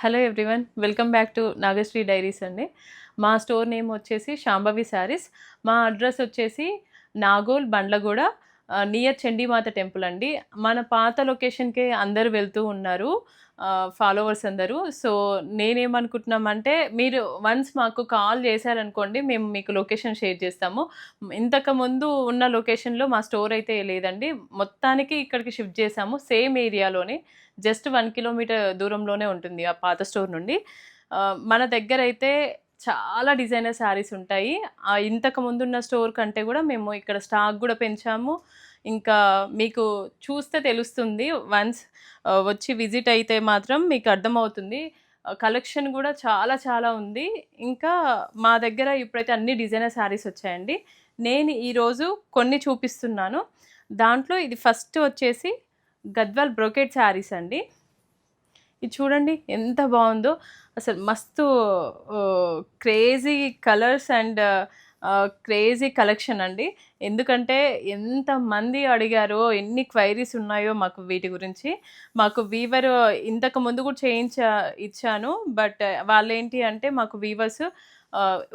Hello everyone welcome back to Nagasri diaries అండి. మా store name వచ్చేసి శాంభవి శారీస్. మా అడ్రస్ వచ్చేసి నాగోల్ బండ్లగూడ నియర్ చండీమాత టెంపుల్ అండి. మన పాత లొకేషన్కే అందరూ వెళ్తూ ఉన్నారు ఫాలోవర్స్ అందరూ. సో నేనేమనుకుంటున్నామంటే మీరు వన్స్ మాకు కాల్ చేశారనుకోండి మేము మీకు లొకేషన్ షేర్ చేస్తాము. ఇంతకుముందు ఉన్న లొకేషన్లో మా స్టోర్ అయితే లేదండి. మొత్తానికి ఇక్కడికి షిఫ్ట్ చేసాము సేమ్ ఏరియాలోనే జస్ట్ వన్ కిలోమీటర్ దూరంలోనే ఉంటుంది ఆ పాత స్టోర్ నుండి. మన దగ్గర అయితే చాలా డిజైనర్ శారీస్ ఉంటాయి. ఇంతకు ముందున్న స్టోర్ కంటే కూడా మేము ఇక్కడ స్టాక్ కూడా పెంచాము. ఇంకా మీకు చూస్తే తెలుస్తుంది వన్స్ వచ్చి విజిట్ అయితే మాత్రం మీకు అర్థమవుతుంది. కలెక్షన్ కూడా చాలా చాలా ఉంది. ఇంకా మా దగ్గర ఇప్పుడైతే అన్ని డిజైనర్ శారీస్ వచ్చాయండి. నేను ఈరోజు కొన్ని చూపిస్తున్నాను. దాంట్లో ఇది ఫస్ట్ వచ్చేసి గద్వాల్ బ్రోకెట్ శారీస్ అండి. ఇది చూడండి ఎంత బాగుందో. అసలు మస్తు crazy colours and crazy collection అండి. ఎందుకంటే ఎంతమంది అడిగారో ఎన్ని క్వైరీస్ ఉన్నాయో మాకు వీటి గురించి. మాకు వీవర్ ఇంతకు ముందు కూడా చేయించా ఇచ్చాను. బట్ వాళ్ళు ఏంటి అంటే మాకు వీవర్స్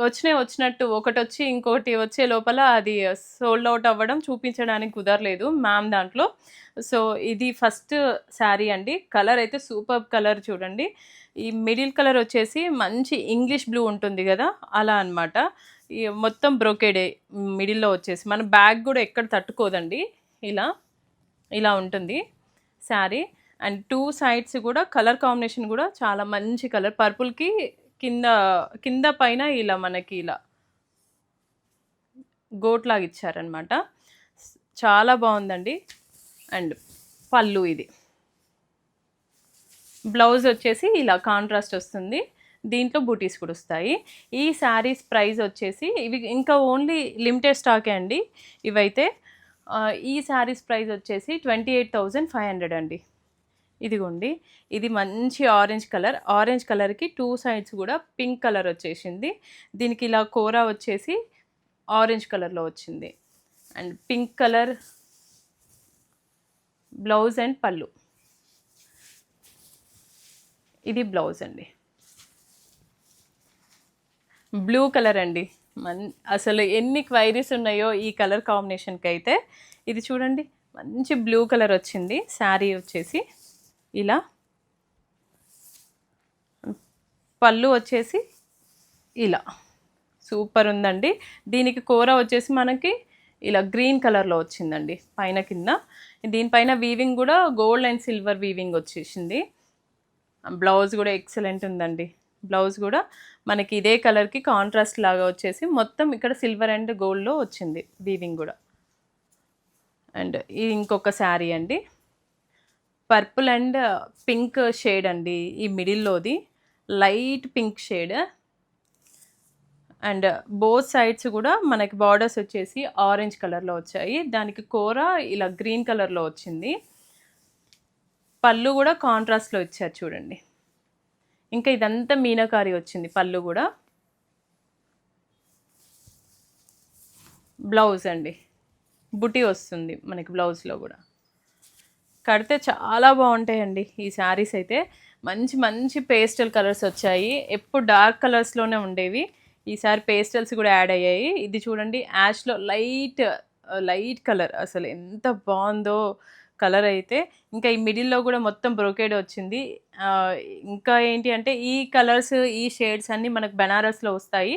వచ్చినాయి వచ్చినట్టు ఒకటి వచ్చి ఇంకోటి వచ్చే లోపల అది సోల్డ్ అవుట్ అవ్వడం చూపించడానికి కుదరలేదు మ్యామ్ దాంట్లో. సో ఇది ఫస్ట్ శారీ అండి. కలర్ అయితే సూపర్ కలర్ చూడండి. ఈ మిడిల్ కలర్ వచ్చేసి మంచి ఇంగ్లీష్ బ్లూ ఉంటుంది కదా అలా అన్నమాట. ఈ మొత్తం బ్రోకేడే మిడిల్లో వచ్చేసి. మన బ్యాగ్ కూడా ఎక్కడ తట్టుకోదండి. ఇలా ఇలా ఉంటుంది శారీ అండ్ టూ సైడ్స్ కూడా కలర్ కాంబినేషన్ కూడా చాలా మంచి కలర్ పర్పుల్కి కింద కింద పైన ఇలా మనకి ఇలా గోట్లాగా ఇచ్చారనమాట చాలా బాగుందండి. అండ్ పళ్ళు ఇది. బ్లౌజ్ వచ్చేసి ఇలా కాంట్రాస్ట్ వస్తుంది. దీంట్లో బూటీస్ కూడా వస్తాయి. ఈ శారీస్ ప్రైస్ వచ్చేసి ఇవి ఇంకా ఓన్లీ లిమిటెడ్ స్టాకే అండి. ఇవైతే ఈ శారీస్ ప్రైస్ వచ్చేసి twenty eight thousand five hundred అండి. ఇదిగోండి. ఇది మంచి ఆరెంజ్ కలర్. ఆరెంజ్ కలర్కి టూ సైడ్స్ కూడా పింక్ కలర్ వచ్చేసింది. దీనికి ఇలా కూర వచ్చేసి ఆరెంజ్ కలర్లో వచ్చింది. And pink colour blouse and పళ్ళు. ఇది బ్లౌజ్ అండి. బ్లూ కలర్ అండి. మన్ అసలు ఎన్ని క్వైరీస్ ఉన్నాయో ఈ కలర్ కాంబినేషన్కి అయితే ఇది చూడండి. మంచి బ్లూ కలర్ వచ్చింది. శారీ వచ్చేసి. ఇలా పళ్ళు వచ్చేసి ఇలా. సూపర్ ఉందండి. దీనికి కూర వచ్చేసి మనకి ఇలా గ్రీన్ కలర్లో వచ్చిందండి పైన కింద. దీనిపైన వీవింగ్ కూడా గోల్డ్ అండ్ సిల్వర్ వీవింగ్ వచ్చేసింది. బ్లౌజ్ కూడా ఎక్సలెంట్ ఉందండి. బ్లౌజ్ కూడా మనకి ఇదే కలర్కి కాంట్రాస్ట్ లాగా వచ్చేసి మొత్తం ఇక్కడ సిల్వర్ అండ్ గోల్డ్లో వచ్చింది వీవింగ్ కూడా. అండ్ ఇది ఇంకొక శారీ అండి. పర్పుల్ అండ్ పింక్ షేడ్ అండి ఈ మిడిల్లోది. Light pink shade. And both sides కూడా మనకి బార్డర్స్ వచ్చేసి ఆరెంజ్ కలర్లో వచ్చాయి. దానికి కూర ఇలా గ్రీన్ కలర్లో వచ్చింది. పళ్ళు కూడా కాంట్రాస్ట్లో ఇచ్చారు చూడండి. ఇంకా ఇదంతా మీనకారి వచ్చింది పళ్ళు కూడా. బ్లౌజ్ అండి. బుటీ వస్తుంది మనకి బ్లౌజ్లో కూడా. కడితే చాలా బాగుంటాయండి ఈ శారీస్ అయితే. మంచి మంచి పేస్టల్ కలర్స్ వచ్చాయి. ఎప్పుడు డార్క్ కలర్స్లోనే ఉండేవి. ఈసారి పేస్టల్స్ కూడా యాడ్ అయ్యాయి. ఇది చూడండి యాష్లో లైట్ లైట్ కలర్. అసలు ఎంత బాగుందో కలర్ అయితే. ఇంకా ఈ మిడిల్లో కూడా మొత్తం బ్రోకేడ్ వచ్చింది. ఇంకా ఏంటి అంటే ఈ కలర్స్ ఈ షేడ్స్ అన్నీ మనకు బెనారస్లో వస్తాయి.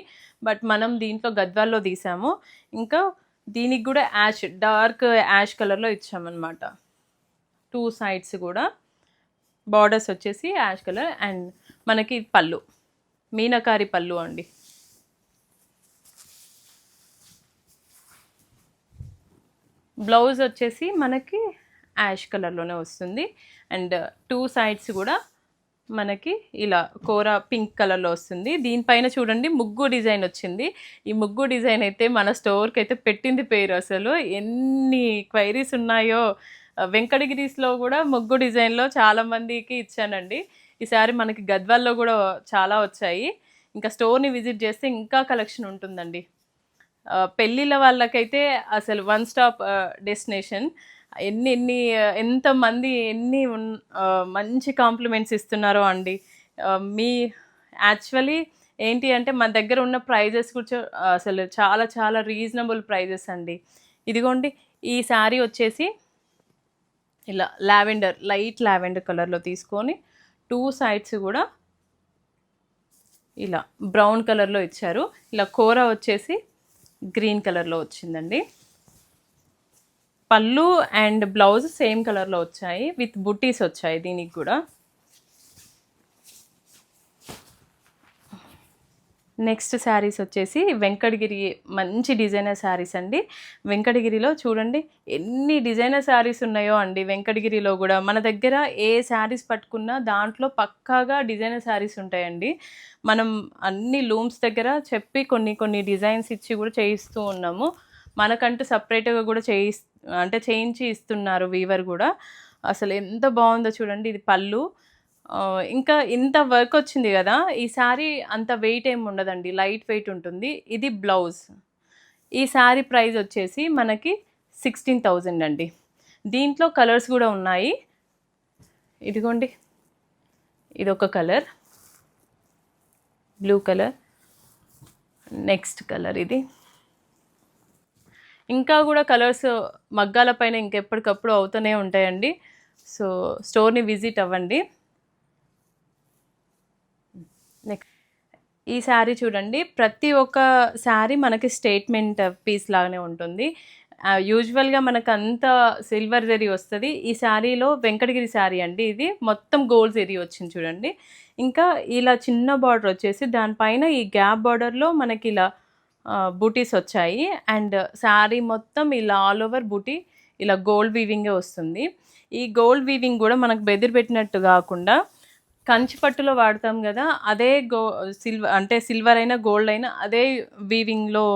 బట్ మనం దీంట్లో గద్వాల్లో తీసాము. ఇంకా దీనికి కూడా యాష్ డార్క్ యాష్ కలర్లో ఇచ్చామన్నమాట. టూ సైడ్స్ కూడా బార్డర్స్ వచ్చేసి యాష్ కలర్ అండ్ మనకి పళ్ళు మీనకారి పళ్ళు అండి. బ్లౌజ్ వచ్చేసి మనకి యాష్ కలర్లోనే వస్తుంది అండ్ టూ సైడ్స్ కూడా మనకి ఇలా కూర పింక్ కలర్లో వస్తుంది. దీనిపైన చూడండి ముగ్గు డిజైన్ వచ్చింది. ఈ ముగ్గు డిజైన్ అయితే మన స్టోర్కి అయితే పెట్టింది పేరు అసలు. ఎన్ని క్వైరీస్ ఉన్నాయో వెంకటగిరీస్లో కూడా ముగ్గు డిజైన్లో చాలా మందికి ఇచ్చానండి. ఈసారి మనకి గద్వాల్లో కూడా చాలా వచ్చాయి. ఇంకా స్టోర్ని విజిట్ చేస్తే ఇంకా కలెక్షన్ ఉంటుందండి. పెళ్ళిళ్ళ వాళ్ళకైతే అసలు వన్ స్టాప్ డెస్టినేషన్. ఎన్ని ఎన్ని ఎంతమంది ఎన్ని ఉన్- మంచి కాంప్లిమెంట్స్ ఇస్తున్నారో అండి. మీ యాక్చువల్లీ ఏంటి అంటే మన దగ్గర ఉన్న ప్రైజెస్ కూర్చో అసలు చాలా చాలా రీజనబుల్ ప్రైజెస్ అండి. ఇదిగోండి ఈ శారీ వచ్చేసి ఇలా లావెండర్ లైట్ లావెండర్ కలర్లో తీసుకొని టూ సైడ్స్ కూడా ఇలా బ్రౌన్ కలర్లో ఇచ్చారు. ఇలా కూర వచ్చేసి గ్రీన్ కలర్లో వచ్చిందండి. పళ్ళు అండ్ బ్లౌజ్ సేమ్ కలర్లో వచ్చాయి. విత్ బుట్టీస్ వచ్చాయి దీనికి కూడా. నెక్స్ట్ శారీస్ వచ్చేసి వెంకటగిరి మంచి డిజైనర్ శారీస్ అండి. వెంకటగిరిలో చూడండి ఎన్ని డిజైనర్ శారీస్ ఉన్నాయో అండి వెంకటగిరిలో కూడా. మన దగ్గర ఏ శారీస్ పట్టుకున్నా దాంట్లో పక్కాగా డిజైనర్ శారీస్ ఉంటాయండి. మనం అన్ని లూమ్స్ దగ్గర చెప్పి కొన్ని కొన్ని డిజైన్స్ ఇచ్చి కూడా చేయిస్తూ ఉన్నాము. మనకంటూ సపరేట్గా కూడా చేయి అంటే చేయించి ఇస్తున్నారు వీవర్ కూడా. అసలు ఎంత బాగుందో చూడండి ఇది పళ్ళు. ఇంకా ఇంత వర్క్ వచ్చింది కదా ఈ శారీ అంత వెయిట్ ఏమి ఉండదండి లైట్ వెయిట్ ఉంటుంది. ఇది బ్లౌజ్ ఈ శారీ ప్రైస్ వచ్చేసి మనకి సిక్స్టీన్ థౌజండ్ అండి. దీంట్లో కలర్స్ కూడా ఉన్నాయి. ఇదిగోండి. ఇది ఒక colour blue colour next colour ఇది. ఇంకా కూడా కలర్స్ మగ్గాల పైన ఇంకెప్పటికప్పుడు అవుతూనే ఉంటాయండి. సో స్టోర్ని విజిట్ అవ్వండి. నెక్స్ట్ ఈ శారీ చూడండి. ప్రతి ఒక్క శారీ మనకి స్టేట్మెంట్ పీస్ లాగానే ఉంటుంది. యూజువల్గా మనకు అంత సిల్వర్ జరీ వస్తుంది. ఈ శారీలో వెంకటగిరి శారీ అండి ఇది. మొత్తం గోల్డ్ జరీ వచ్చింది చూడండి. ఇంకా ఇలా చిన్న బార్డర్ వచ్చేసి దానిపైన ఈ గ్యాప్ బార్డర్లో మనకి ఇలా బూటీస్ వచ్చాయి. అండ్ శారీ మొత్తం ఇలా ఆల్ ఓవర్ బూటీ ఇలా గోల్డ్ వీవింగే వస్తుంది. ఈ గోల్డ్ వీవింగ్ కూడా మనకు బెదిరి పెట్టినట్టు కాకుండా కంచి పట్టులో వాడతాం కదా అదే గో సిల్వర్ అంటే సిల్వర్ అయినా గోల్డ్ అయినా అదే వీవింగ్లో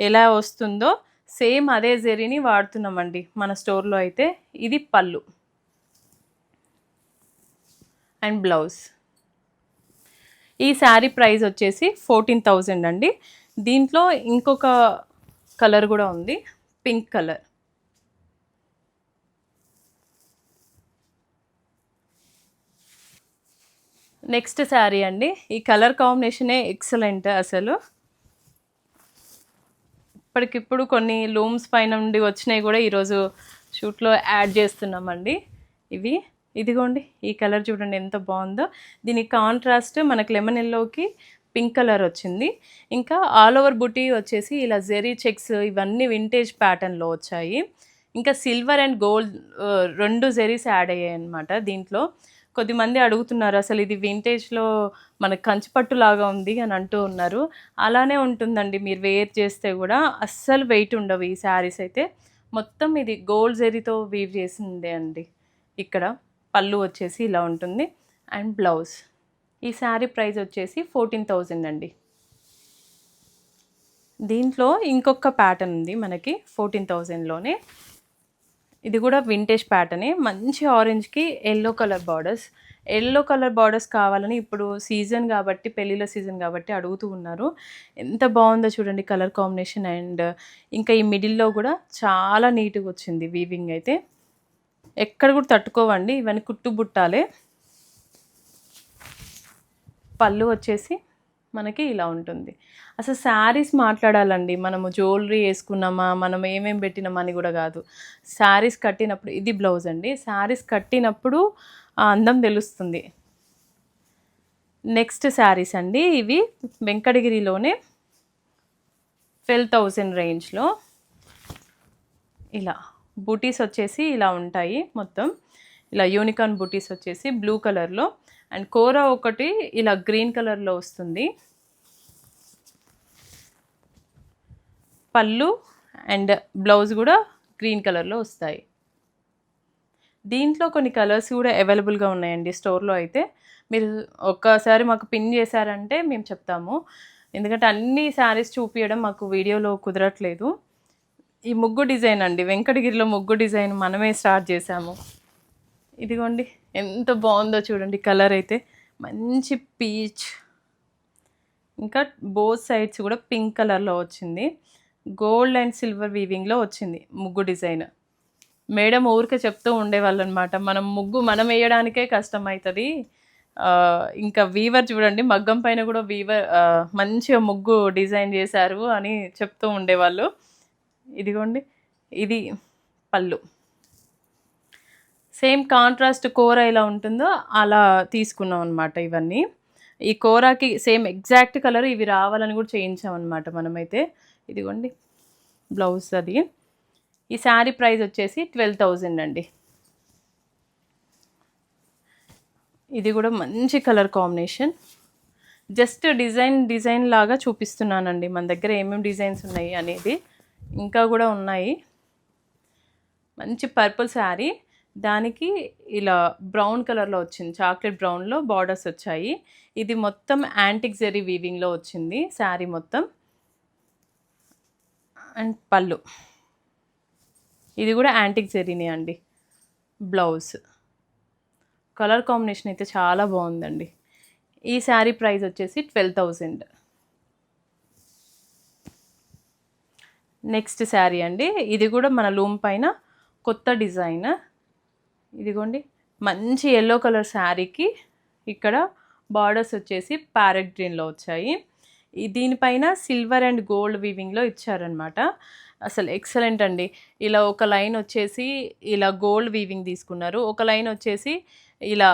ఎలా వస్తుందో సేమ్ అదే జరీని వాడుతున్నామండి మన స్టోర్లో అయితే. ఇది పళ్ళు. And blouse. ఈ శారీ ప్రైస్ వచ్చేసి ఫోర్టీన్ థౌజండ్ అండి. దీంట్లో ఇంకొక కలర్ కూడా ఉంది పింక్ కలర్. నెక్స్ట్ శారీ అండి. ఈ కలర్ కాంబినేషనే ఎక్సలెంట్ అసలు. ఇప్పటికిప్పుడు కొన్ని లూమ్స్ పైన నుండి వచ్చినాయి కూడా ఈరోజు షూట్లో యాడ్ చేస్తున్నామండి. ఇవి. ఇదిగోండి ఈ కలర్ చూడండి ఎంత బాగుందో. దీని కాంట్రాస్ట్ మనకు లెమన్ ఎల్లోకి పింక్ కలర్ వచ్చింది. ఇంకా ఆల్ ఓవర్ బుటీ వచ్చేసి ఇలా జెరీ చెక్స్ ఇవన్నీ వింటేజ్ ప్యాటర్న్లో వచ్చాయి. ఇంకా సిల్వర్ అండ్ గోల్డ్ రెండు జెరీస్ యాడ్ అయ్యాయి అనమాట దీంట్లో. కొద్దిమంది అడుగుతున్నారు అసలు ఇది వింటేజ్లో మనకు కంచిపట్టు లాగా ఉంది అని అంటూ ఉన్నారు. అలానే ఉంటుందండి మీరు వేర్ చేస్తే కూడా అస్సలు వెయిట్ ఉండవు ఈ శారీస్ అయితే. మొత్తం ఇది గోల్డ్ జెరీతో వీవ్ చేసిందే అండి. ఇక్కడ పళ్ళు వచ్చేసి ఇలా ఉంటుంది. And blouse. ఈ శారీ ప్రైస్ వచ్చేసి ఫోర్టీన్ థౌజండ్ అండి. దీంట్లో ఇంకొక ప్యాటర్న్ ఉంది మనకి ఫోర్టీన్ థౌజండ్లోనే ఇది కూడా వింటేజ్ ప్యాటర్నే మంచి ఆరెంజ్కి yellow colour borders yellow colour borders కావాలని ఇప్పుడు సీజన్ కాబట్టి పెళ్ళిళ్ళ సీజన్ కాబట్టి అడుగుతూ ఉన్నారు. ఎంత బాగుందో చూడండి కలర్ కాంబినేషన్ అండ్ ఇంకా ఈ మిడిల్లో కూడా చాలా నీట్గా వచ్చింది వీవింగ్ అయితే. ఎక్కడ కూడా తట్టుకోవండి ఇవన్నీ కుట్టు బుట్టాలే. పళ్ళు వచ్చేసి మనకి ఇలా ఉంటుంది. అసలు శారీస్ మాట్లాడాలండి. మనము జ్యువెలరీ వేసుకున్నామా? మనం ఏమేమి పెట్టినామా అని కూడా కాదు. శారీస్ కట్టినప్పుడు ఇది బ్లౌజ్ అండి. శారీస్ కట్టినప్పుడు ఆ అందం తెలుస్తుంది. నెక్స్ట్ శారీస్ అండి ఇవి. వెంకటగిరిలోనే ట్వెల్వ్ థౌజండ్ రేంజ్లో. ఇలా బూటీస్ వచ్చేసి ఇలా ఉంటాయి మొత్తం. ఇలా యూనికార్న్ బూటీస్ వచ్చేసి బ్లూ కలర్లో. అండ్ కూర ఒకటి ఇలా గ్రీన్ కలర్లో వస్తుంది. పళ్ళు అండ్ బ్లౌజ్ కూడా గ్రీన్ కలర్లో వస్తాయి. దీంట్లో కొన్ని కలర్స్ కూడా అవైలబుల్గా ఉన్నాయండి స్టోర్లో అయితే. మీరు ఒక్కసారి మాకు పిన్ చేశారంటే మేము చెప్తాము. ఎందుకంటే అన్ని శారీస్ చూపించడం మాకు వీడియోలో కుదరట్లేదు. ఈ ముగ్గు డిజైన్ అండి. వెంకటగిరిలో ముగ్గు డిజైన్ మనమే స్టార్ట్ చేసాము ఇదిగోండి ఎంత బాగుందో చూడండి కలర్ అయితే. మంచి పీచ్. ఇంకా బోత్ సైడ్స్ కూడా పింక్ కలర్లో వచ్చింది. గోల్డ్ అండ్ సిల్వర్ వీవింగ్లో వచ్చింది ముగ్గు డిజైన్. మేడం ఊరికే చెప్తూ ఉండేవాళ్ళు అనమాట మనం ముగ్గు మనం వేయడానికే కష్టం అవుతుంది ఇంకా వీవర్ చూడండి మగ్గం పైన కూడా వీవర్ మంచిగా ముగ్గు డిజైన్ చేశారు అని చెప్తూ ఉండేవాళ్ళు. ఇదిగోండి ఇది పళ్ళు. సేమ్ కాంట్రాస్ట్ కూర ఎలా ఉంటుందో అలా తీసుకున్నాం అనమాట ఇవన్నీ. ఈ కూరకి సేమ్ ఎగ్జాక్ట్ కలర్ ఇవి రావాలని కూడా చేయించామన్నమాట మనమైతే. ఇదిగోండి బ్లౌజ్ అది. ఈ శారీ ప్రైస్ వచ్చేసి ట్వెల్వ్ థౌజండ్ అండి. ఇది కూడా మంచి colour combination. Just design design లాగా చూపిస్తున్నానండి. మన దగ్గర ఏమేమి డిజైన్స్ ఉన్నాయి అనేది ఇంకా కూడా ఉన్నాయి. మంచి పర్పుల్ శారీ. దానికి ఇలా బ్రౌన్ కలర్లో వచ్చింది. చాక్లెట్ బ్రౌన్లో బార్డర్స్ వచ్చాయి. ఇది మొత్తం యాంటిక్ జెరీ వీవింగ్లో వచ్చింది శారీ మొత్తం. అండ్ పళ్ళు. ఇది కూడా యాంటిక్ జెరీనే అండి. బ్లౌజ్. కలర్ కాంబినేషన్ అయితే చాలా బాగుందండి. ఈ శారీ ప్రైస్ వచ్చేసి ట్వెల్వ్ థౌజండ్. నెక్స్ట్ శారీ అండి. ఇది కూడా మన లూమ్ పైన కొత్త డిజైన్. ఇదిగోండి. మంచి ఎల్లో కలర్ శారీకి ఇక్కడ బార్డర్స్ వచ్చేసి ప్యారెట్ గ్రీన్లో వచ్చాయి. దీనిపైన సిల్వర్ అండ్ గోల్డ్ వీవింగ్లో ఇచ్చారనమాట అసలు ఎక్సలెంట్ అండి. ఇలా ఒక లైన్ వచ్చేసి ఇలా గోల్డ్ వీవింగ్ తీసుకున్నారు. ఒక లైన్ వచ్చేసి ఇలా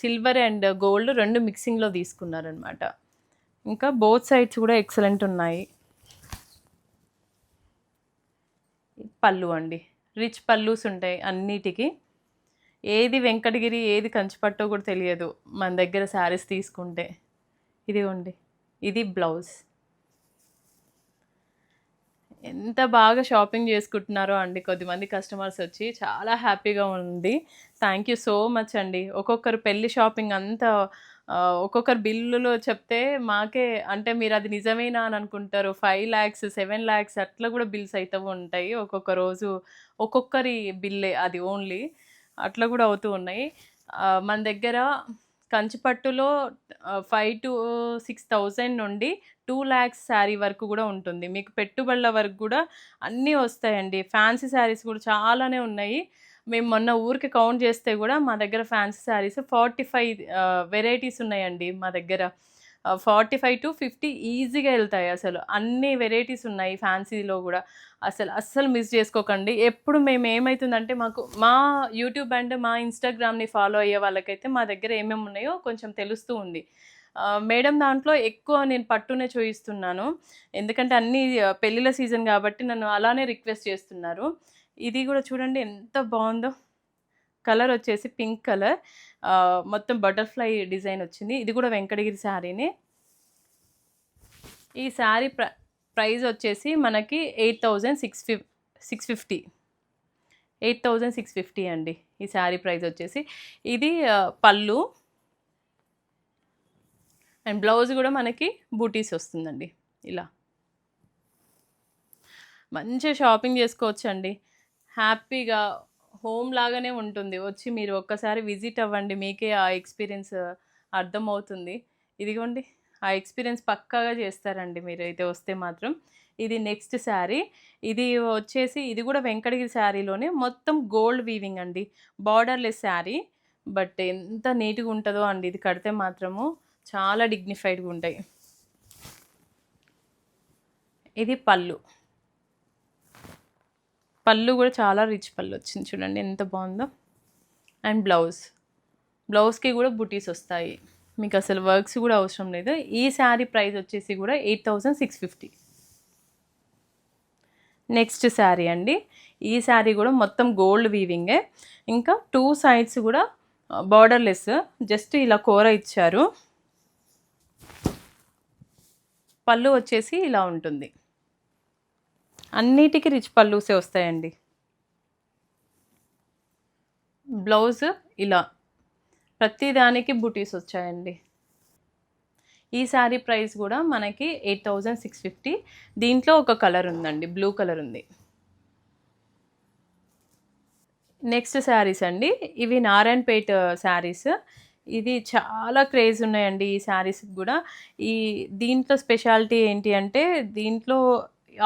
సిల్వర్ అండ్ గోల్డ్ రెండు మిక్సింగ్లో తీసుకున్నారనమాట ఇంకా బోత్ సైడ్స్ కూడా ఎక్సలెంట్ ఉన్నాయి. పళ్ళు అండి. రిచ్ పళ్ళుస్ ఉంటాయి అన్నిటికీ. ఏది వెంకటగిరి ఏది కంచిపట్టో కూడా తెలియదు. మన దగ్గర శారీస్ తీసుకుంటే. ఇదిగోండి. ఇది బ్లౌజ్. ఎంత బాగా షాపింగ్ చేసుకుంటున్నారో అండి. కొద్దిమంది కస్టమర్స్ వచ్చి చాలా హ్యాపీగా ఉంది. థ్యాంక్ యూ సో మచ్ అండి. ఒక్కొక్కరు పెళ్ళి షాపింగ్ అంతా ఒక్కొక్కరు బిల్లులో చెప్తే మాకే అంటే మీరు అది నిజమేనా అని అనుకుంటారు. ఫైవ్ ల్యాక్స్ సెవెన్ ల్యాక్స్ అట్లా కూడా బిల్స్ అవుతూ ఉంటాయి. ఒక్కొక్క రోజు ఒక్కొక్కరి బిల్లే అది ఓన్లీ అట్లా కూడా అవుతూ ఉన్నాయి. మన దగ్గర కంచిపట్టులో ఫైవ్ టు సిక్స్ థౌజండ్ నుండి టూ ల్యాక్స్ శారీ వరకు కూడా ఉంటుంది. మీకు పెట్టుబడుల వరకు కూడా అన్నీ వస్తాయండి. ఫ్యాన్సీ శారీస్ కూడా చాలానే ఉన్నాయి. మేము మొన్న ఊరికి కౌంట్ చేస్తే కూడా మా దగ్గర fancy saris forty five varieties ఉన్నాయండి మా దగ్గర. ఫార్టీ ఫైవ్ టు ఫిఫ్టీ ఈజీగా వెళ్తాయి అసలు. అన్ని వెరైటీస్ ఉన్నాయి ఫ్యాన్సీలో కూడా. అసలు అస్సలు మిస్ చేసుకోకండి. ఎప్పుడు మేము ఏమవుతుందంటే మాకు మా యూట్యూబ్ అండ్ మా ఇన్స్టాగ్రామ్ని ఫాలో అయ్యే వాళ్ళకైతే మా దగ్గర ఏమేమి ఉన్నాయో కొంచెం తెలుస్తూ ఉంది. మేడం దాంట్లో ఎక్కువ నేను పట్టునే చూపిస్తున్నాను ఎందుకంటే అన్ని పెళ్ళిళ్ళ సీజన్ కాబట్టి నన్ను అలానే రిక్వెస్ట్ చేస్తున్నారు. ఇది కూడా చూడండి ఎంత బాగుందో. కలర్ వచ్చేసి పింక్ కలర్ మొత్తం బటర్ఫ్లై డిజైన్ వచ్చింది. ఇది కూడా వెంకటగిరి శారీనే. ఈ శారీ ప్ర ప్రైస్ వచ్చేసి మనకి eight thousand six fif six fifty. Eight thousand six fifty అండి ఈ శారీ ప్రైస్ వచ్చేసి. ఇది పళ్ళు. అండ్ బ్లౌజ్ కూడా మనకి బూటీస్ వస్తుందండి ఇలా. మంచిగా షాపింగ్ చేసుకోవచ్చు అండి హ్యాపీగా హోమ్ లాగానే ఉంటుంది. వచ్చి మీరు ఒక్కసారి విజిట్ అవ్వండి. మీకే ఆ ఎక్స్పీరియన్స్ అర్థమవుతుంది. ఇదిగోండి ఆ ఎక్స్పీరియన్స్ పక్కాగా చేస్తారండి మీరు అయితే వస్తే మాత్రం. ఇది నెక్స్ట్ శారీ. ఇది వచ్చేసి ఇది కూడా వెంకటగిరి శారీలోనే మొత్తం గోల్డ్ వీవింగ్ అండి. బార్డర్లెస్ శారీ. బట్ ఎంత నీట్గా ఉంటుందో అండి. ఇది కడితే మాత్రము చాలా డిగ్నిఫైడ్గా ఉంటాయి. ఇది పళ్ళు. పళ్ళు కూడా చాలా రిచ్ పళ్ళు వచ్చింది చూడండి ఎంత బాగుందో. అండ్ బ్లౌజ్ బ్లౌజ్కి కూడా బుటీస్ వస్తాయి. మీకు అసలు వర్క్స్ కూడా అవసరం లేదు. ఈ శారీ ప్రైస్ వచ్చేసి కూడా eight thousand six fifty next sari అండి. ఈ శారీ కూడా మొత్తం గోల్డ్ వీవింగే ఇంకా టూ సైడ్స్ కూడా బార్డర్లెస్ జస్ట్ ఇలా కూర ఇచ్చారు. పళ్ళు వచ్చేసి ఇలా ఉంటుంది. అన్నిటికీ రిచ్ పళ్ళుసే వస్తాయండి. బ్లౌజ్ ఇలా. ప్రతిదానికి బుటీస్ వచ్చాయండి. ఈ శారీ ప్రైస్ కూడా మనకి ఎయిట్ థౌజండ్ సిక్స్ ఫిఫ్టీ. దీంట్లో ఒక కలర్ ఉందండి బ్లూ కలర్ ఉంది. నెక్స్ట్ శారీస్ అండి ఇవి నారాయణపేట శారీస్. ఇది చాలా క్రేజ్ ఉన్నాయండి ఈ శారీస్కి కూడా. ఈ దీంట్లో స్పెషాలిటీ ఏంటి అంటే దీంట్లో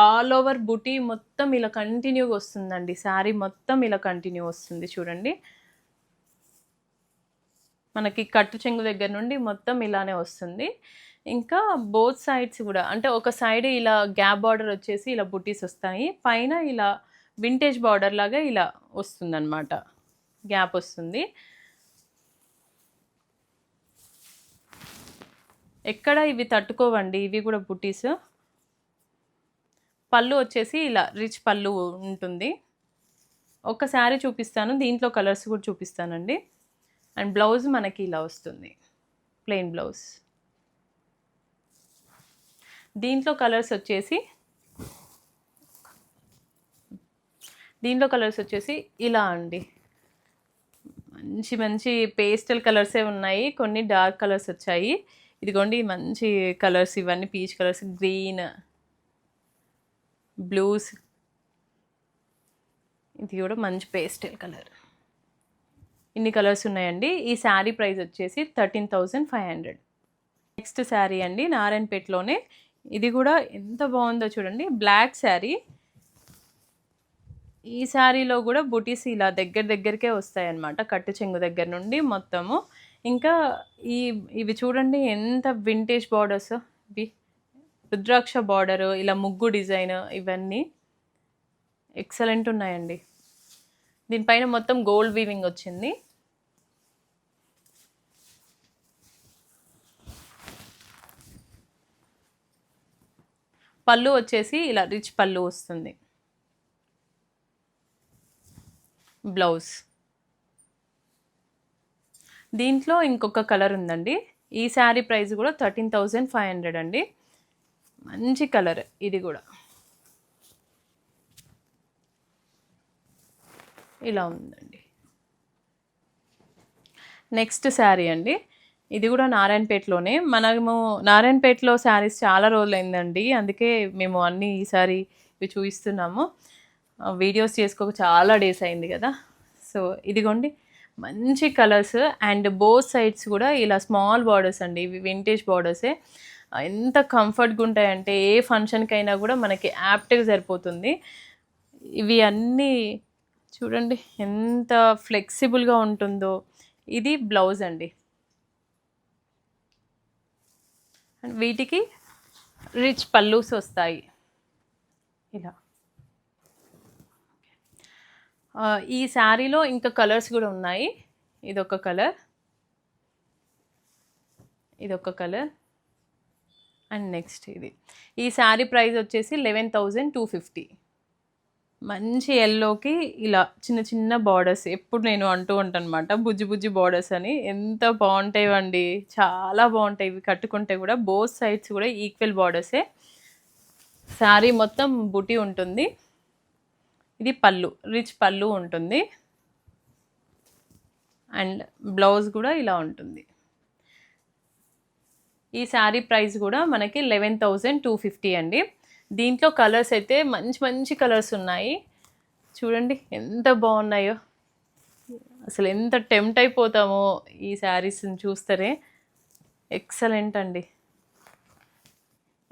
ఆల్ ఓవర్ బుటీ మొత్తం ఇలా కంటిన్యూగా వస్తుందండి. శారీ మొత్తం ఇలా కంటిన్యూ వస్తుంది చూడండి. మనకి కట్టు చెంగు దగ్గర నుండి మొత్తం ఇలానే వస్తుంది. ఇంకా బోత్ సైడ్స్ కూడా అంటే ఒక సైడ్ ఇలా గ్యాప్ బార్డర్ వచ్చేసి ఇలా బుటీస్ వస్తాయి. పైన ఇలా వింటేజ్ బార్డర్ లాగా ఇలా వస్తుందన్నమాట. గ్యాప్ వస్తుంది. ఎక్కడ ఇవి తట్టుకోవండి ఇవి కూడా బుటీస్. పళ్ళు వచ్చేసి ఇలా రిచ్ పళ్ళు ఉంటుంది. ఒక శారీ చూపిస్తాను దీంట్లో కలర్స్ కూడా చూపిస్తానండి. అండ్ బ్లౌజ్ మనకి ఇలా వస్తుంది ప్లెయిన్ బ్లౌజ్. దీంట్లో కలర్స్ వచ్చేసి దీంట్లో కలర్స్ వచ్చేసి ఇలా అండి. మంచి మంచి పేస్టల్ కలర్సే ఉన్నాయి కొన్ని డార్క్ కలర్స్ వచ్చాయి. ఇదిగోండి మంచి కలర్స్ ఇవన్నీ పీచ్ కలర్స్ గ్రీన్. బ్లూస్. ఇది కూడా మంచి పేస్టల్ కలర్. ఇన్ని కలర్స్ ఉన్నాయండి. ఈ శారీ ప్రైస్ వచ్చేసి thirteen thousand five hundred. Next sari అండి నారాయణపేటలోనే. ఇది కూడా ఎంత బాగుందో చూడండి. బ్లాక్ శారీ. ఈ శారీలో కూడా బుటీస్ ఇలా దగ్గర దగ్గరికే వస్తాయన్నమాట కట్టు చెంగు దగ్గర నుండి మొత్తము. ఇంకా ఈ ఇవి చూడండి ఎంత వింటేజ్ బార్డర్స్ ఇవి రుద్రాక్ష బార్డర్ ఇలా ముగ్గు డిజైన్ ఇవన్నీ ఎక్సలెంట్ ఉన్నాయండి. దీనిపైన మొత్తం గోల్డ్ వీవింగ్ వచ్చింది. పళ్ళు వచ్చేసి ఇలా రిచ్ పళ్ళు వస్తుంది. బ్లౌజ్. దీంట్లో ఇంకొక కలర్ ఉందండి. ఈ శారీ ప్రైస్ కూడా థర్టీన్ థౌజండ్ ఫైవ్ హండ్రెడ్ అండి. మంచి కలర్ ఇది కూడా. ఇలా ఉందండి. నెక్స్ట్ శారీ అండి. ఇది కూడా నారాయణపేటలోనే. మనము నారాయణపేటలో శారీస్ చాలా రోజులైందండి. అందుకే మేము అన్నీ ఈసారి ఇవి చూపిస్తున్నాము. వీడియోస్ చేసుకోక చాలా డేస్ అయింది కదా. సో ఇదిగోండి. మంచి కలర్స్ అండ్ బోత్ సైడ్స్ కూడా ఇలా స్మాల్ బార్డర్స్ అండి. ఇవి వింటేజ్ బార్డర్సే. ఎంత కంఫర్ట్గా ఉంటాయంటే ఏ ఫంక్షన్కైనా కూడా మనకి యాప్ట్గా సరిపోతుంది. ఇవి అన్నీ చూడండి ఎంత ఫ్లెక్సిబుల్గా ఉంటుందో. ఇది బ్లౌజ్ అండి. వీటికి రిచ్ పల్లూస్ వస్తాయి. ఇలా. ఈ శారీలో ఇంకా కలర్స్ కూడా ఉన్నాయి. ఇదొక కలర్ ఇదొక కలర్ అండ్ నెక్స్ట్ ఇది. ఈ శారీ ప్రైస్ వచ్చేసి లెవెన్ థౌజండ్ టూ ఫిఫ్టీ. మంచి ఎల్లోకి ఇలా చిన్న చిన్న బార్డర్స్ ఎప్పుడు నేను అంటూ ఉంటాను బుజ్జి బుజ్జి బార్డర్స్ అని. ఎంత బాగుంటాయివండి. చాలా బాగుంటాయి. ఇవి కట్టుకుంటే కూడా బోత్ సైడ్స్ కూడా ఈక్వల్ బార్డర్సే శారీ మొత్తం బుటీ ఉంటుంది. ఇది పళ్ళు రిచ్ పళ్ళు ఉంటుంది. అండ్ బ్లౌజ్ కూడా ఇలా ఉంటుంది. ఈ శారీ ప్రైస్ కూడా మనకి లెవెన్ థౌజండ్ టూ ఫిఫ్టీ అండి. దీంట్లో కలర్స్ అయితే మంచి మంచి కలర్స్ ఉన్నాయి. చూడండి ఎంత బాగున్నాయో. అసలు ఎంత టెంప్ట్ అయిపోతామో ఈ శారీస్ని చూస్తేనే. ఎక్సలెంట్ అండి.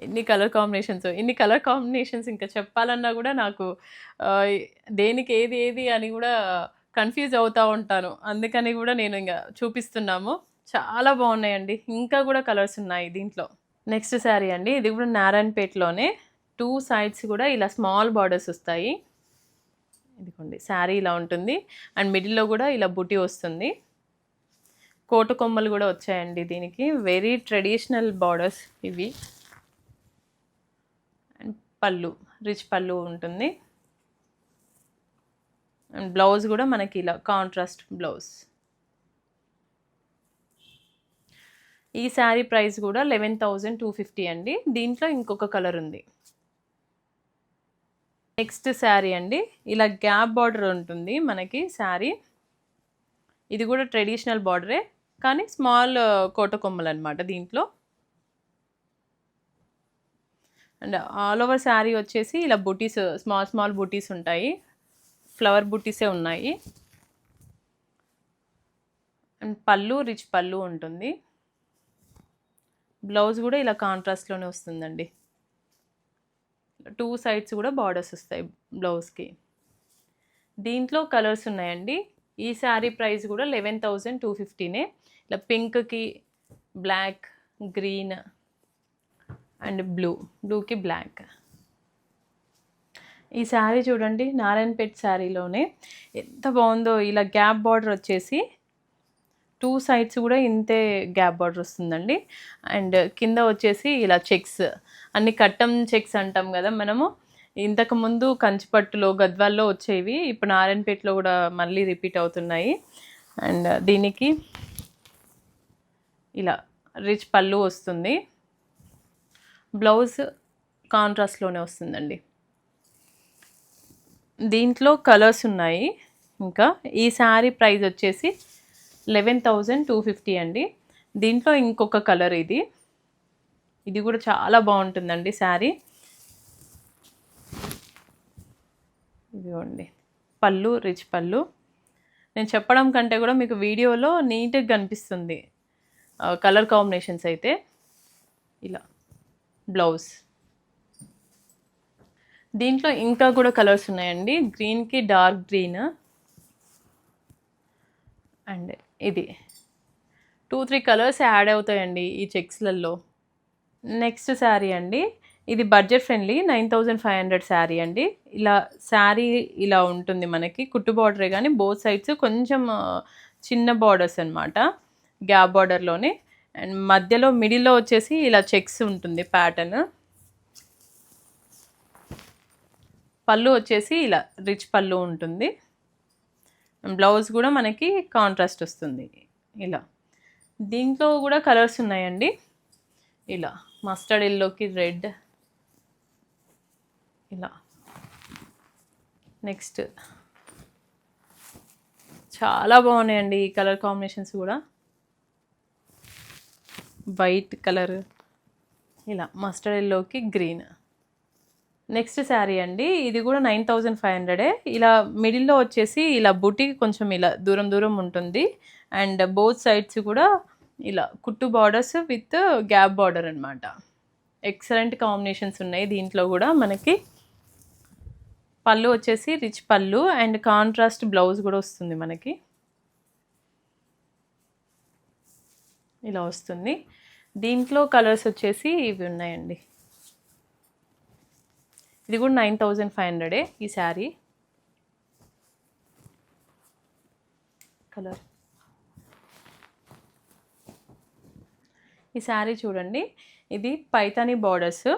ఎన్ని కలర్ కాంబినేషన్స్ ఇన్ని కలర్ కాంబినేషన్స్ ఇంకా చెప్పాలన్నా కూడా నాకు దేనికి ఏది ఏది అని కూడా కన్ఫ్యూజ్ అవుతూ ఉంటాను. అందుకని కూడా నేను ఇంకా చూపిస్తున్నాము. చాలా బాగున్నాయండి. ఇంకా కూడా కలర్స్ ఉన్నాయి దీంట్లో. నెక్స్ట్ శారీ అండి. ఇది కూడా నారాయణపేటలోనే టూ సైడ్స్ కూడా ఇలా స్మాల్ బార్డర్స్ వస్తాయి. ఇదిగోండి శారీ ఇలా ఉంటుంది. అండ్ మిడిల్లో కూడా ఇలా బుటీ వస్తుంది. కోట కొమ్మలు కూడా వచ్చాయండి దీనికి. వెరీ ట్రెడిషనల్ బార్డర్స్ ఇవి. అండ్ పళ్ళు రిచ్ పళ్ళు ఉంటుంది. అండ్ బ్లౌజ్ కూడా మనకి ఇలా కాంట్రాస్ట్ బ్లౌజ్ ఈ శారీ ప్రైస్ కూడా లెవెన్ థౌజండ్ టూ ఫిఫ్టీ అండి. దీంట్లో ఇంకొక కలర్ ఉంది. నెక్స్ట్ శారీ అండి. ఇలా గ్యాప్ బార్డర్ ఉంటుంది మనకి శారీ. ఇది కూడా ట్రెడిషనల్ బార్డరే కానీ స్మాల్ కోట కొమ్మలు అనమాట దీంట్లో. అండ్ ఆల్ ఓవర్ శారీ వచ్చేసి ఇలా బుటీస్ స్మాల్ స్మాల్ బుటీస్ ఉంటాయి. ఫ్లవర్ బుటీసే ఉన్నాయి. అండ్ పళ్ళు రిచ్ పళ్ళు ఉంటుంది. బ్లౌజ్ కూడా ఇలా కాంట్రాస్ట్లోనే వస్తుందండి. టూ సైడ్స్ కూడా బార్డర్స్ వస్తాయి బ్లౌజ్కి. దీంట్లో కలర్స్ ఉన్నాయండి. ఈ శారీ ప్రైస్ కూడా లెవెన్ థౌజండ్ టూ ఫిఫ్టీనే ఇలా పింక్కి బ్లాక్ గ్రీన్ అండ్ బ్లూ బ్లూకి బ్లాక్ ఈ శారీ చూడండి నారాయణపేట్ శారీలోనే. ఎంత బాగుందో ఇలా గ్యాప్ బార్డర్ వచ్చేసి టూ సైడ్స్ కూడా ఇంతే గ్యాప్ బార్డర్ వస్తుందండి. అండ్ కింద వచ్చేసి ఇలా చెక్స్ అన్ని కట్టం చెక్స్ అంటాం కదా మనము. ఇంతకుముందు కంచిపట్టులో గద్వాల్లో వచ్చేవి ఇప్పుడు నారాయణపేటలో కూడా మళ్ళీ రిపీట్ అవుతున్నాయి. అండ్ దీనికి ఇలా రిచ్ పళ్ళు వస్తుంది. బ్లౌజ్ కాంట్రాస్ట్లోనే వస్తుందండి. దీంట్లో కలర్స్ ఉన్నాయి. ఇంకా ఈ శారీ ప్రైస్ వచ్చేసి లెవెన్ థౌజండ్ టూ ఫిఫ్టీ అండి. దీంట్లో ఇంకొక కలర్ ఇది. ఇది కూడా చాలా బాగుంటుందండి శారీ. ఇదిగోండి. పళ్ళు రిచ్ పళ్ళు. నేను చెప్పడం కంటే కూడా మీకు వీడియోలో నీట్గా కనిపిస్తుంది. కలర్ కాంబినేషన్స్ అయితే. ఇలా. బ్లౌజ్. దీంట్లో ఇంకా కూడా కలర్స్ ఉన్నాయండి. గ్రీన్కి డార్క్ గ్రీన్. అండ్ ఇది. టూ త్రీ కలర్స్ యాడ్ అవుతాయండి ఈ చెక్స్లలో నెక్స్ట్ శారీ అండి. ఇది budget friendly nine thousand five hundred sari అండి. ఇలా శారీ ఇలా ఉంటుంది మనకి. కుట్టు బార్డరే కానీ బోత్ సైడ్స్ కొంచెం చిన్న బార్డర్స్ అనమాట గ్యాప్ బార్డర్లోనే అండ్ మధ్యలో మిడిల్లో వచ్చేసి ఇలా చెక్స్ ఉంటుంది ప్యాటర్న్ పళ్ళు వచ్చేసి ఇలా రిచ్ పళ్ళు ఉంటుంది. బ్లౌజ్ కూడా మనకి కాంట్రాస్ట్ వస్తుంది. ఇలా. దీంట్లో కూడా కలర్స్ ఉన్నాయండి. ఇలా. మస్టర్డ్ ఎల్లోకి రెడ్. ఇలా. నెక్స్ట్. చాలా బాగున్నాయండి ఈ కలర్ కాంబినేషన్స్ కూడా. White colour. ఇలా. మస్టర్డ్ ఎల్లోకి గ్రీన్. నెక్స్ట్ శారీ అండి. ఇది కూడా నైన్ థౌజండ్ ఫైవ్ హండ్రెడే. ఇలా మిడిల్లో వచ్చేసి ఇలా బుటీ కొంచెం ఇలా దూరం దూరం ఉంటుంది. అండ్ బోత్ సైడ్స్ కూడా ఇలా కుట్టు బార్డర్స్ విత్ గ్యాప్ బార్డర్ అనమాట ఎక్సలెంట్ కాంబినేషన్స్ ఉన్నాయి దీంట్లో కూడా మనకి. పళ్ళు వచ్చేసి రిచ్ పళ్ళు అండ్ కాంట్రాస్ట్ బ్లౌజ్ కూడా వస్తుంది మనకి. ఇలా వస్తుంది. దీంట్లో కలర్స్ వచ్చేసి ఇవి ఉన్నాయండి. ఇది కూడా నైన్ థౌజండ్ ఫైవ్ హండ్రెడే ఈ శారీ. కలర్ ఈ శారీ చూడండి. ఇది పైతాని బార్డర్స్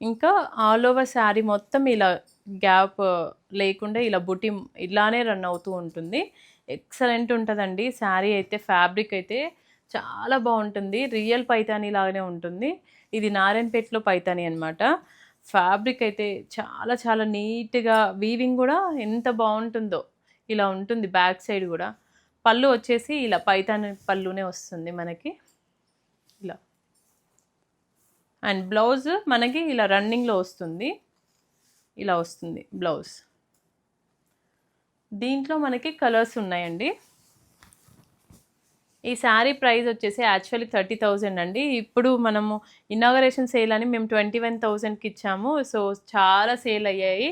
ఇంకా ఆల్ ఓవర్ శారీ మొత్తం ఇలా గ్యాప్ uh, లేకుండా ఇలా బుటి ఇలానే రన్ అవుతూ ఉంటుంది. ఎక్సలెంట్ ఉంటుందండి. శారీ అయితే ఫ్యాబ్రిక్ అయితే చాలా బాగుంటుంది. రియల్ పైతాని లాగానే ఉంటుంది. ఇది నారాయణపేటలో పైతాని అనమాట ఫ్యాబ్రిక్ అయితే చాలా చాలా నీట్గా వీవింగ్ కూడా ఎంత బాగుంటుందో ఇలా ఉంటుంది బ్యాక్ సైడ్ కూడా. పళ్ళు వచ్చేసి ఇలా పైతాన్ పళ్ళునే వస్తుంది మనకి. ఇలా. అండ్ బ్లౌజ్ మనకి ఇలా రన్నింగ్లో వస్తుంది. ఇలా వస్తుంది బ్లౌజ్. దీంట్లో మనకి కలర్స్ ఉన్నాయండి. ఈ శారీ ప్రైస్ వచ్చేసి యాక్చువల్లీ థర్టీ థౌజండ్ అండి. ఇప్పుడు మనము ఇనాగరేషన్ సేల్ అని మేము ట్వంటీ వన్ థౌజండ్కి ఇచ్చాము. సో చాలా సేల్ అయ్యాయి.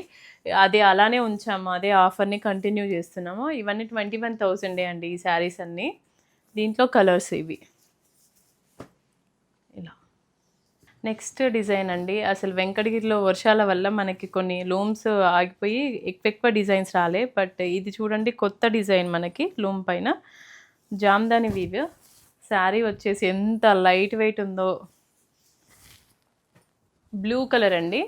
అది అలానే ఉంచాము. అదే ఆఫర్ని కంటిన్యూ చేస్తున్నాము. ఇవన్నీ ట్వంటీ వన్ థౌజండే అండి ఈ శారీస్ అన్నీ. దీంట్లో కలర్స్ ఇవి. ఇలా. నెక్స్ట్ డిజైన్ అండి. అసలు వెంకటగిరిలో వర్షాల వల్ల మనకి కొన్ని లూమ్స్ ఆగిపోయి ఎక్కువ ఎక్కువ డిజైన్స్ రాలే. బట్ ఇది చూడండి కొత్త డిజైన్ మనకి లూమ్ పైన. జామ్దాని వీవ్ శారీ వచ్చేసి ఎంత లైట్ వెయిట్ ఉందో. బ్లూ కలర్ అండి.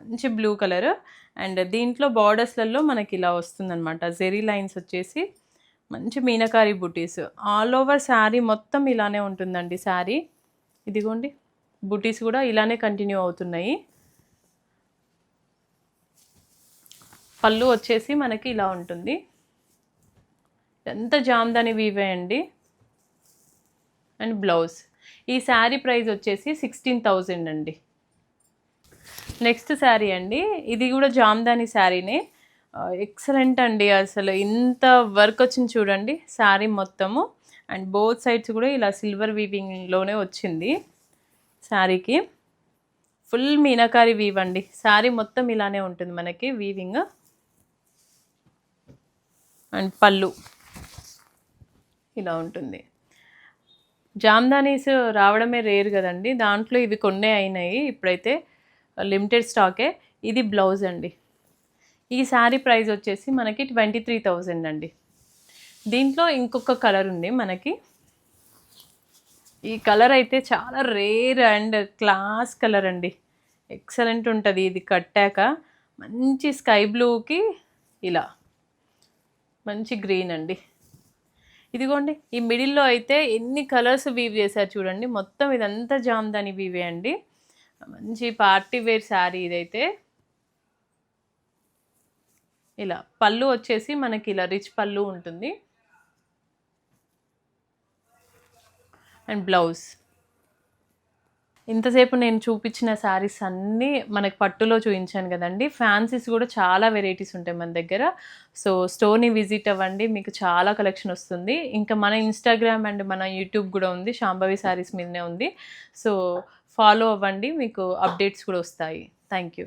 మంచి బ్లూ కలర్. అండ్ దీంట్లో బార్డర్స్లలో మనకి ఇలా వస్తుందన్నమాట. జెరీ లైన్స్ వచ్చేసి మంచి మీనకారి బుటీస్. ఆల్ ఓవర్ శారీ మొత్తం ఇలానే ఉంటుందండి శారీ. ఇదిగోండి. బుటీస్ కూడా ఇలానే కంటిన్యూ అవుతున్నాయి. పళ్ళు వచ్చేసి మనకి ఇలా ఉంటుంది. ఎంత జామ్దాని వీవే అండి. And blouse. ఈ శారీ ప్రైస్ వచ్చేసి సిక్స్టీన్ థౌజండ్ అండి. నెక్స్ట్ శారీ అండి. ఇది కూడా జామ్దాని శారీనే. ఎక్సలెంట్ అండి అసలు. ఇంత వర్క్ వచ్చింది చూడండి శారీ మొత్తము. అండ్ బోత్ సైడ్స్ కూడా ఇలా సిల్వర్ వీవింగ్లోనే వచ్చింది శారీకి. ఫుల్ మీనాకారి వీవ్ అండి. శారీ మొత్తం ఇలానే ఉంటుంది మనకి వీవింగ్. అండ్ పళ్ళు. ఇలా ఉంటుంది. జామ్దానీస్ రావడమే రేర్ కదండి. దాంట్లో ఇవి కొన్నే అయినాయి. ఇప్పుడైతే లిమిటెడ్ స్టాకే. ఇది బ్లౌజ్ అండి. ఈ శారీ ప్రైస్ వచ్చేసి మనకి ట్వంటీ త్రీ థౌజండ్ అండి. దీంట్లో ఇంకొక కలర్ ఉంది మనకి. ఈ కలర్ అయితే చాలా రేర్ అండ్ క్లాస్ కలర్ అండి. ఎక్సలెంట్ ఉంటుంది. ఇది కట్టాక మంచి స్కై బ్లూకి ఇలా మంచి గ్రీన్ అండి. ఇదిగోండి ఈ మిడిల్లో అయితే ఎన్ని కలర్స్ వీవ్ చేశారు చూడండి. మొత్తం ఇదంతా జామ్దాని వీవే అండి. మంచి పార్టీ వేర్ శారీ ఇదైతే. ఇలా పళ్ళు వచ్చేసి మనకి ఇలా రిచ్ పళ్ళు ఉంటుంది. And blouse. ఇంతసేపు నేను చూపించిన శారీస్ అన్నీ మనకి పట్టులో చూపించాను కదండి. ఫ్యాన్సీస్ కూడా చాలా వెరైటీస్ ఉంటాయి మన దగ్గర. సో స్టోర్ని విజిట్ అవ్వండి మీకు చాలా కలెక్షన్ వస్తుంది. ఇంకా మన ఇన్స్టాగ్రామ్ అండ్ మన యూట్యూబ్ కూడా ఉంది శాంభవి శారీస్ మీదనే ఉంది. సో ఫాలో అవ్వండి మీకు అప్డేట్స్ కూడా వస్తాయి. Thank you